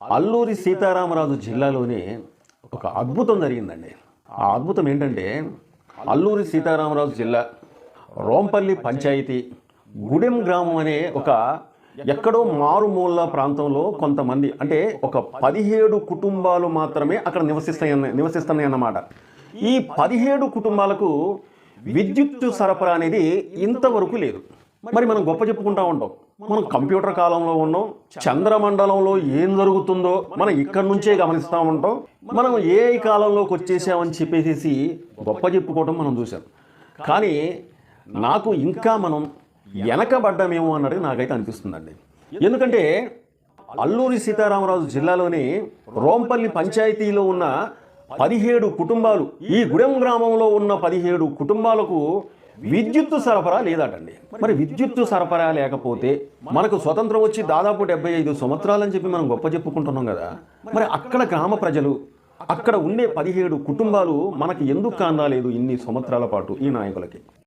అల్లూరి సీతారామరాజు జిల్లాలోనే ఒక అద్భుతం జరిగిందండి. ఆ అద్భుతం ఏంటంటే అల్లూరి సీతారామరాజు జిల్లా రోంపల్లి పంచాయతీ గుడెం గ్రామం అనే ఒక ఎక్కడో మారుమూల ప్రాంతంలో కొంతమంది అంటే ఒక పదిహేడు కుటుంబాలు మాత్రమే అక్కడ నివసిస్తాయి నివసిస్తున్నాయి అన్నమాట ఈ పదిహేడు కుటుంబాలకు విద్యుత్ సరఫరా అనేది ఇంతవరకు లేదు. మరి మనం గొప్ప చెప్పుకుంటా ఉంటాం. మనం కంప్యూటర్ కాలంలో ఉన్నాం. చంద్రమండలంలో ఏం జరుగుతుందో మనం ఇక్కడి నుంచే గమనిస్తూ ఉంటాం. మనం ఏ కాలంలోకి వచ్చేసామని చెప్పేసి గొప్ప చెప్పుకోవడం మనం చూసాం కానీ నాకు ఇంకా మనం వెనకబడ్డమేమో అన్నది నాకైతే అనిపిస్తుందండి. ఎందుకంటే అల్లూరి సీతారామరాజు జిల్లాలోని రోంపల్లి పంచాయతీలో ఉన్న పదిహేడు కుటుంబాలు ఈ గుడెం గ్రామంలో ఉన్న పదిహేడు కుటుంబాలకు విద్యుత్తు సరఫరా లేదటండి. మరి విద్యుత్తు సరఫరా లేకపోతే మనకు స్వతంత్రం వచ్చి దాదాపు డెబ్బై ఐదు సంవత్సరాలని చెప్పి మనం గొప్ప చెప్పుకుంటున్నాం కదా. మరి అక్కడ గ్రామ ప్రజలు అక్కడ ఉండే పదిహేడు కుటుంబాలు మనకి ఎందుకు కాందాలేదు ఇన్ని సంవత్సరాల పాటు ఈ నాయకులకి?